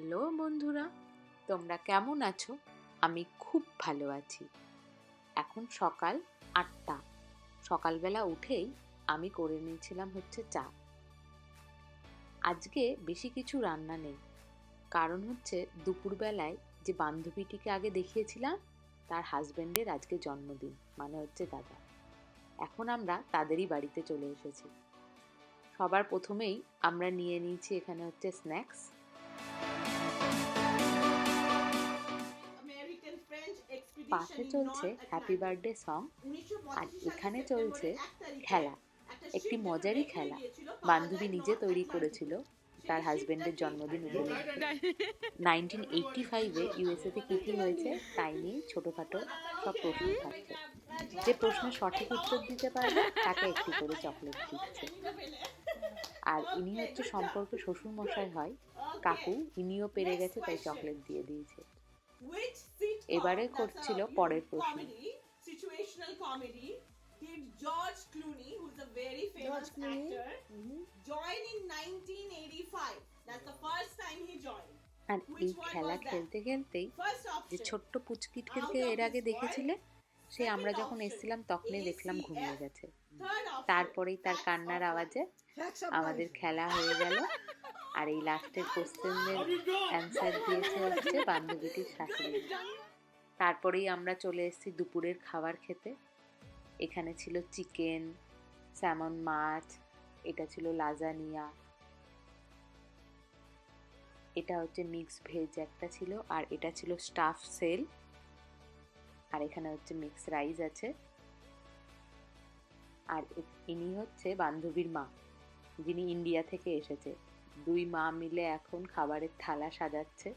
Hello বন্ধুরা, তোমরা কেমন আছো? আমি খুব ভালো আছি। এখন সকাল আটটা। সকালবেলা উঠেই আমি করে নিয়েছিলাম হচ্ছে চা। আজকে বেশি কিছু রান্না নেই। কারণ হচ্ছে দুপুরবেলায় যে বান্ধবীটিকে আগে দেখিয়েছিলাম, তার হাজবেন্ডের আজকে জন্মদিন মানে হচ্ছে দাদা। এখন আমরা তাদেরই বাড়িতে চলে এসেছি। সবার প্রথমেই আমরা নিয়ে নিয়েছি এখানে হচ্ছে স্ন্যাক্স। পাশে চলছে হ্যাপি বার্থডে সং আর এখানে চলছে খেলা। একটি মজারই খেলা। বান্ধবী নিজে তৈরি করেছিল তার হাজবেন্ডের জন্মদিন উপলক্ষে। নাইনটিন এইটটি ফাইভে ইউএসএতে কী কী হয়েছে তাই নিয়ে ছোটোখাটো সব প্রশ্ন থাকছে। যে প্রশ্নের সঠিক উত্তর দিতে পারবে তাকে একটি করে চকলেট দিচ্ছে। আর ইনি হচ্ছে সম্পর্কে শ্বশুর মশাই হয়। কাকু, ইনিও পেরে গেছে তাই চকলেট দিয়ে দিয়েছে। এবারে করছিল পরের প্রশ্ন। সিচুয়েশনাল খেলা খেলতে খেলতে যে ছোট্ট পুচকিট খেলতে এর আগে দেখেছিলে সে আমরা যখন এসেছিলাম তখনই দেখলাম ঘুমিয়ে গেছে। তারপরেই তার কান্নার আওয়াজে আমাদের খেলা হয়ে গেল। আর এই লাস্টের কোশ্চেনের অ্যান্সার দিয়েছে হচ্ছে বান্ধবীটির শাশুড়ি। তারপরেই আমরা চলে এসেছি দুপুরের খাবার খেতে। এখানে ছিল চিকেন স্যামন মাছ, এটা ছিল লাজানিয়া এটা হচ্ছে মিক্স ভেজ একটা ছিল আর এটা ছিল স্টাফ সেল আর এখানে হচ্ছে মিক্স রাইস আছে। আর ইনি হচ্ছে বান্ধবীর মা, যিনি ইন্ডিয়া থেকে এসেছে। দুই মা মিলে এখন খাবারের থালা সাজাচ্ছে।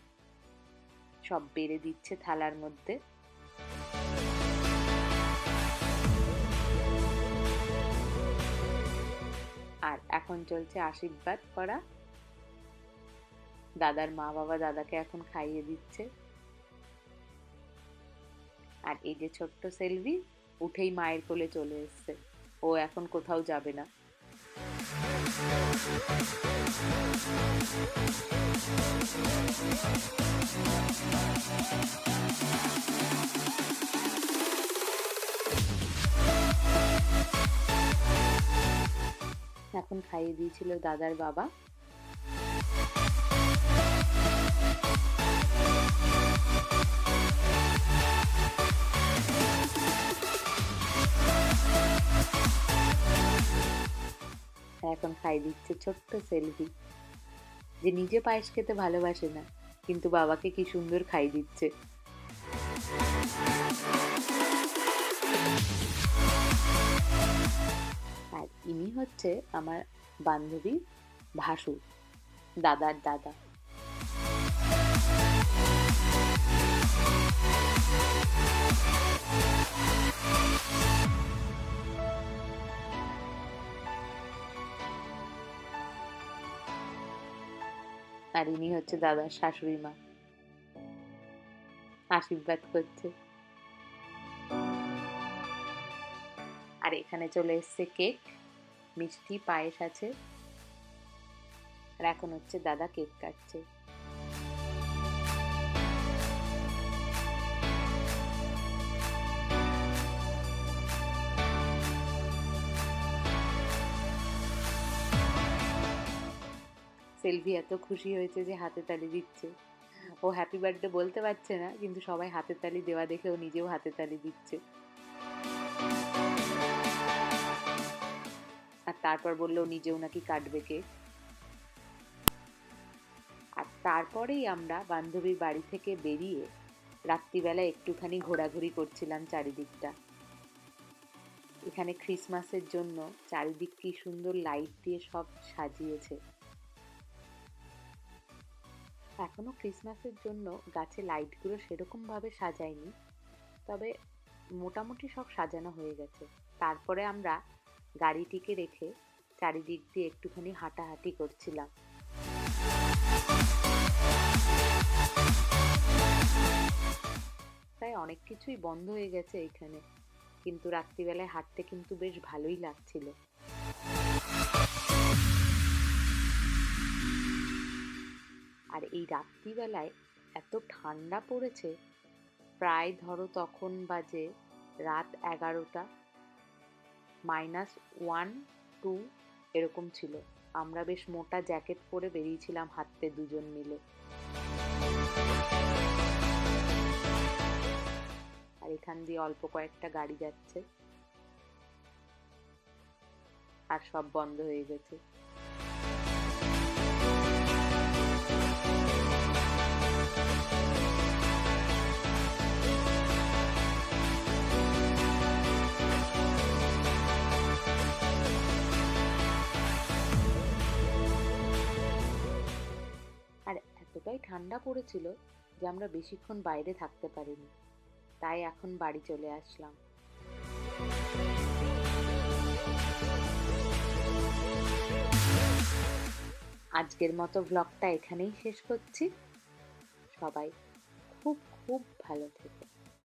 সব বেড়ে দিচ্ছে থালার মধ্যে। আর এখন চলছে আশীর্বাদ করা। দাদার মা বাবা দাদাকে এখন খাইয়ে দিচ্ছে। আর এই যে ছোট্ট সেলভি, উঠেই মায়ের কোলে চলে এসছে। ও এখন কোথাও যাবে না। এখন খাইয়ে দিয়েছিল দাদার বাবা। খাই দিচ্ছে, ছোট্ট সেলফি যে নিজে পায়েস খেতে ভালোবাসে না, কিন্তু বাবাকে কি সুন্দর খাই দিচ্ছে। আর ইনি হচ্ছে আমার বান্ধবী ভাসু দাদার দাদা। আর ইনি হচ্ছে দাদার শাশুড়ি মা। আশীর্বাদ করছে। আর এখানে চলে এসছে কেক। মিষ্টি, পায়েস আছে। আর এখন হচ্ছে দাদা কেক কাটছে। সেলভি এত খুশি হয়েছে যে হাতে তালি দিচ্ছে। ও হ্যাপি বার্থডে বলতে পারছে না, কিন্তু সবাই হাতে তালি দেওয়া দেখে ও নিজেও হাতে তালি দিচ্ছে। আর তারপর বলল নিজেও নাকি কাটবে কেক? আর তারপরেই আমরা বান্ধবীর বাড়ি থেকে বেরিয়ে রাত্রিবেলা একটুখানি ঘোরাঘুরি করছিলাম চারিদিকটা। এখানে ক্রিসমাসের জন্য চারিদিক কি সুন্দর লাইট দিয়ে সব সাজিয়েছে। এখনও ক্রিসমাসের জন্য গাছে লাইটগুলো সেরকম ভাবে সাজায়নি, তবে মোটামুটি সব সাজানো হয়ে গেছে। তারপরে আমরা গাড়িটিকে রেখে চারিদিক দিয়ে একটুখানি হাঁটাহাঁটি করছিলাম। প্রায় অনেক কিছুই বন্ধ হয়ে গেছে এখানে, কিন্তু রাত্রিবেলায় হাঁটতে কিন্তু বেশ ভালোই লাগছিল। এই রাত্রিবেলায় এত ঠান্ডা পড়েছে, প্রায় ধরো তখন বাজে রাত এগারোটা। মাইনাস ওয়ান টু এরকম ছিল। আমরা বেশ মোটা জ্যাকেট পরে বেরিয়েছিলাম হাঁটতে দুজন মিলে। আর এখান দিয়ে অল্প কয়েকটা গাড়ি যাচ্ছে। আর সব বন্ধ হয়ে গেছে। এতটাই ঠান্ডা পড়েছিল যে আমরা বেশিক্ষণ বাইরে থাকতে পারিনি। তাই এখন বাড়ি চলে আসলাম। আজকের মতো ব্লগটা এখানেই শেষ করছি। সবাই খুব খুব ভালো থেকো।